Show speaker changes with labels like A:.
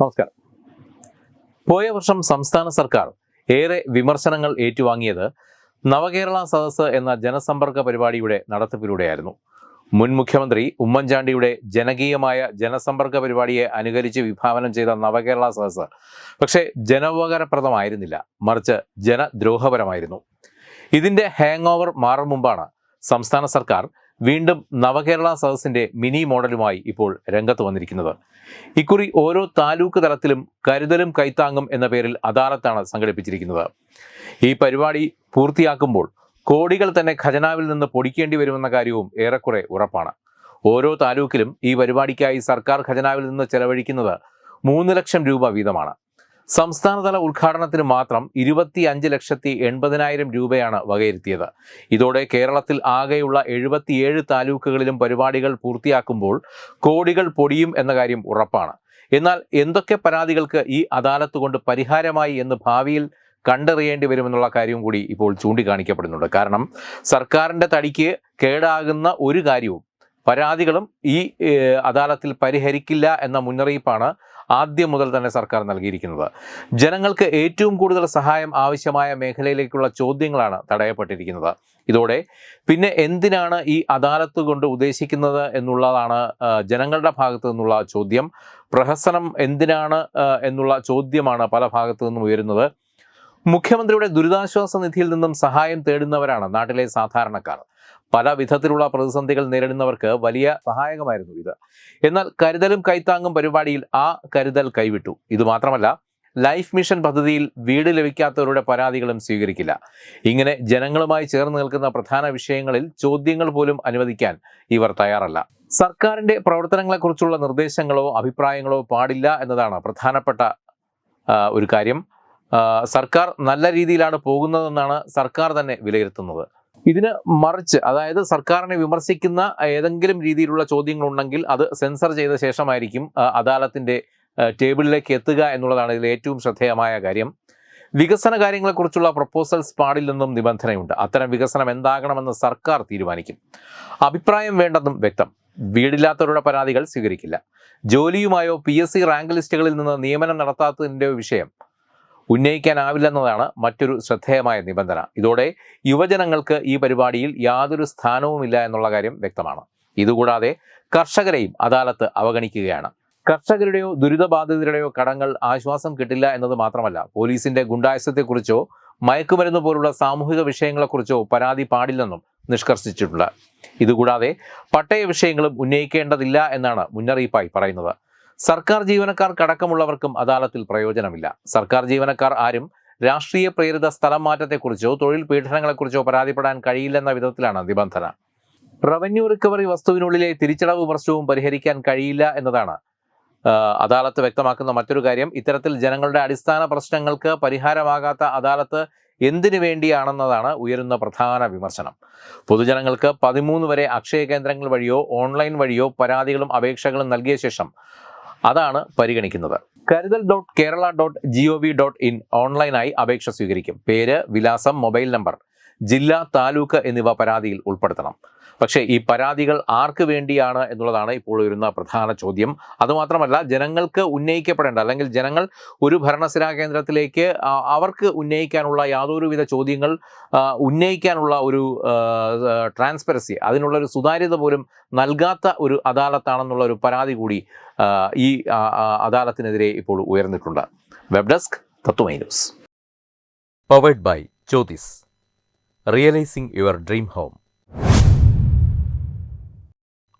A: നമസ്കാരം. പോയ വർഷം സംസ്ഥാന സർക്കാർ ഏറെ വിമർശനങ്ങൾ ഏറ്റുവാങ്ങിയത് നവകേരള സദസ്സ് എന്ന ജനസമ്പർക്ക പരിപാടിയുടെ നടത്തിപ്പിലൂടെയായിരുന്നു. മുൻ മുഖ്യമന്ത്രി ഉമ്മൻചാണ്ടിയുടെ ജനകീയമായ ജനസമ്പർക്ക പരിപാടിയെ അനുകരിച്ച് വിഭാവനം ചെയ്ത നവകേരള സദസ്സ് പക്ഷേ ജനോപകാരപ്രദമായിരുന്നില്ല. മറിച്ച് ജനദ്രോഹപരമായിരുന്നു. ഇതിന്റെ ഹാങ് ഓവർ മാറും മുമ്പാണ് സംസ്ഥാന സർക്കാർ വീണ്ടും നവകേരള സദസ്സിന്റെ മിനി മോഡലുമായി ഇപ്പോൾ രംഗത്ത് വന്നിരിക്കുന്നത്. ഇക്കുറി ഓരോ താലൂക്ക് തലത്തിലും കരുതലും കൈത്താങ്ങും എന്ന പേരിൽ അദാലത്താണ് സംഘടിപ്പിച്ചിരിക്കുന്നത്. ഈ പരിപാടി പൂർത്തിയാക്കുമ്പോൾ കോടികൾ തന്നെ ഖജനാവിൽ നിന്ന് പൊടിക്കേണ്ടി വരുമെന്ന കാര്യവും ഏറെക്കുറെ ഉറപ്പാണ്. ഓരോ താലൂക്കിലും ഈ പരിപാടിക്കായി സർക്കാർ ഖജനാവിൽ നിന്ന് ചെലവഴിക്കുന്നത് മൂന്ന് ലക്ഷം രൂപ വീതമാണ്. സംസ്ഥാനതല ഉദ്ഘാടനത്തിന് മാത്രം ഇരുപത്തി അഞ്ച് ലക്ഷത്തി എൺപതിനായിരം രൂപയാണ് വകയിരുത്തിയത്. ഇതോടെ കേരളത്തിൽ ആകെയുള്ള എഴുപത്തിയേഴ് താലൂക്കുകളിലും പരിപാടികൾ പൂർത്തിയാക്കുമ്പോൾ കോടികൾ പൊടിയും എന്ന കാര്യം ഉറപ്പാണ്. എന്നാൽ എന്തൊക്കെ പരാതികൾക്ക് ഈ അദാലത്ത് കൊണ്ട് പരിഹാരമായി എന്ന് ഭാവിയിൽ കണ്ടറിയേണ്ടി വരുമെന്നുള്ള കാര്യവും കൂടി ഇപ്പോൾ ചൂണ്ടിക്കാണിക്കപ്പെടുന്നുണ്ട്. കാരണം സർക്കാരിന്റെ തടിക്ക് കേടാകുന്ന ഒരു കാര്യവും പരാതികളും ഈ അദാലത്തിൽ പരിഹരിക്കില്ല എന്ന മുന്നറിയിപ്പാണ് ആദ്യം മുതൽ തന്നെ സർക്കാർ നൽകിയിരിക്കുന്നത്. ജനങ്ങൾക്ക് ഏറ്റവും കൂടുതൽ സഹായം ആവശ്യമായ മേഖലയിലേക്കുള്ള ചോദ്യങ്ങളാണ് തടയപ്പെട്ടിരിക്കുന്നത്. ഇതോടെ പിന്നെ എന്തിനാണ് ഈ അദാലത്ത് കൊണ്ട് ഉദ്ദേശിക്കുന്നത് എന്നുള്ളതാണ് ജനങ്ങളുടെ ഭാഗത്തു നിന്നുള്ള ചോദ്യം. പ്രഹസനം എന്തിനാണ് എന്നുള്ള ചോദ്യമാണ് പല ഭാഗത്തു നിന്നും ഉയരുന്നത്. മുഖ്യമന്ത്രിയുടെ ദുരിതാശ്വാസ നിധിയിൽ നിന്നും സഹായം തേടുന്നവരാണ് നാട്ടിലെ സാധാരണക്കാർ. പല വിധത്തിലുള്ള പ്രതിസന്ധികൾ നേരിടുന്നവർക്ക് വലിയ സഹായകമായിരുന്നു ഇത്. എന്നാൽ കരുതലും കൈത്താങ്ങും പരിപാടിയിൽ ആ കരുതൽ കൈവിട്ടു. ഇത് മാത്രമല്ല ലൈഫ് മിഷൻ പദ്ധതിയിൽ വീട് ലഭിക്കാത്തവരുടെ പരാതികളും സ്വീകരിക്കില്ല. ഇങ്ങനെ ജനങ്ങളുമായി ചേർന്ന് നിൽക്കുന്ന പ്രധാന വിഷയങ്ങളിൽ ചോദ്യങ്ങൾ പോലും അനുവദിക്കാൻ ഇവർ തയ്യാറല്ല. സർക്കാരിന്റെ പ്രവർത്തനങ്ങളെക്കുറിച്ചുള്ള നിർദ്ദേശങ്ങളോ അഭിപ്രായങ്ങളോ പാടില്ല എന്നതാണ് പ്രധാനപ്പെട്ട ഒരു കാര്യം. സർക്കാർ നല്ല രീതിയിലാണ് പോകുന്നതെന്നാണ് സർക്കാർ തന്നെ വിലയിരുത്തുന്നത്. ഇതിന് മറിച്ച് അതായത് സർക്കാരിനെ വിമർശിക്കുന്ന ഏതെങ്കിലും രീതിയിലുള്ള ചോദ്യങ്ങൾ ഉണ്ടെങ്കിൽ അത് സെൻസർ ചെയ്ത ശേഷമായിരിക്കും അദാലത്തിന്റെ ടേബിളിലേക്ക് എത്തുക എന്നുള്ളതാണ് ഇതിൽ ഏറ്റവും ശ്രദ്ധേയമായ കാര്യം. വികസന കാര്യങ്ങളെക്കുറിച്ചുള്ള പ്രപ്പോസൽസ് പാടില്ലെന്നും നിബന്ധനയുണ്ട്. അത്തരം വികസനം എന്താകണമെന്ന് സർക്കാർ തീരുമാനിക്കും. അഭിപ്രായം വേണ്ടെന്നും വ്യക്തം. വീടില്ലാത്തവരുടെ പരാതികൾ സ്വീകരിക്കില്ല. ജോലിയുമായോ പി എസ് സി റാങ്ക് ലിസ്റ്റുകളിൽ നിന്ന് നിയമനം നടത്താത്തതിന്റെ വിഷയം ഉന്നയിക്കാനാവില്ലെന്നതാണ് മറ്റൊരു ശ്രദ്ധേയമായ നിബന്ധന. ഇതോടെ യുവജനങ്ങൾക്ക് ഈ പരിപാടിയിൽ യാതൊരു സ്ഥാനവുമില്ല എന്നുള്ള കാര്യം വ്യക്തമാണ്. ഇതുകൂടാതെ കർഷകരെയും അദാലത്ത് അവഗണിക്കുകയാണ്. കർഷകരുടെയോ ദുരിതബാധിതരുടെയോ കടങ്ങൾ ആശ്വാസം കിട്ടില്ല എന്നത് മാത്രമല്ല പോലീസിന്റെ ഗുണ്ടായസത്തെക്കുറിച്ചോ മയക്കുമരുന്ന് പോലുള്ള സാമൂഹിക വിഷയങ്ങളെക്കുറിച്ചോ പരാതി പാടില്ലെന്നും നിഷ്കർഷിച്ചിട്ടുണ്ട്. ഇതുകൂടാതെ പട്ടയ വിഷയങ്ങളും ഉന്നയിക്കേണ്ടതില്ല എന്നാണ് മുന്നറിയിപ്പായി പറയുന്നത്. സർക്കാർ ജീവനക്കാർക്കടക്കമുള്ളവർക്കും അദാലത്തിൽ പ്രയോജനമില്ല. സർക്കാർ ജീവനക്കാർ ആരും രാഷ്ട്രീയ പ്രേരിത സ്ഥലം മാറ്റത്തെക്കുറിച്ചോ തൊഴിൽ പീഡനങ്ങളെക്കുറിച്ചോ പരാതിപ്പെടാൻ കഴിയില്ലെന്ന വിധത്തിലാണ് നിബന്ധന. റവന്യൂ റിക്കവറി വസ്തുവിനുള്ളിലെ തിരിച്ചടവ് പ്രശ്നവും പരിഹരിക്കാൻ കഴിയില്ല എന്നതാണ് അദാലത്ത് വ്യക്തമാക്കുന്ന മറ്റൊരു കാര്യം. ഇത്തരത്തിൽ ജനങ്ങളുടെ അടിസ്ഥാന പ്രശ്നങ്ങൾക്ക് പരിഹാരമാകാത്ത അദാലത്ത് എന്തിനു വേണ്ടിയാണെന്നതാണ് ഉയരുന്ന പ്രധാന വിമർശനം. പൊതുജനങ്ങൾക്ക് പതിമൂന്ന് വരെ അക്ഷയ കേന്ദ്രങ്ങൾ വഴിയോ ഓൺലൈൻ വഴിയോ പരാതികളും അപേക്ഷകളും നൽകിയ ശേഷം അതാണ് പരിഗണിക്കുന്നത്. Karuthal dot Kerala dot G O V dot in ഓൺലൈനായി അപേക്ഷ സ്വീകരിക്കും. പേര് വിലാസം മൊബൈൽ നമ്പർ ജില്ല താലൂക്ക് എന്നിവ പരാതിയിൽ ഉൾപ്പെടുത്തണം. പക്ഷേ ഈ പരാതികൾ ആർക്ക് വേണ്ടിയാണ് എന്നുള്ളതാണ് ഇപ്പോൾ വരുന്ന പ്രധാന ചോദ്യം. അതുമാത്രമല്ല ജനങ്ങൾക്ക് ഉന്നയിക്കപ്പെടേണ്ട അല്ലെങ്കിൽ ജനങ്ങൾ ഒരു ഭരണസിരാ കേന്ദ്രത്തിലേക്ക് അവർക്ക് ഉന്നയിക്കാനുള്ള യാതൊരുവിധ ചോദ്യങ്ങൾ ഉന്നയിക്കാനുള്ള ഒരു ട്രാൻസ്പെറൻസി അതിനുള്ള ഒരു സുതാര്യത പോലും നൽകാത്ത ഒരു അദാലത്താണെന്നുള്ള ഒരു പരാതി കൂടി ഈ അദാലത്തിനെതിരെ ഇപ്പോൾ ഉയർന്നിട്ടുണ്ട്. Web desk Tatwamayi news powered by Jyothis realising your dream home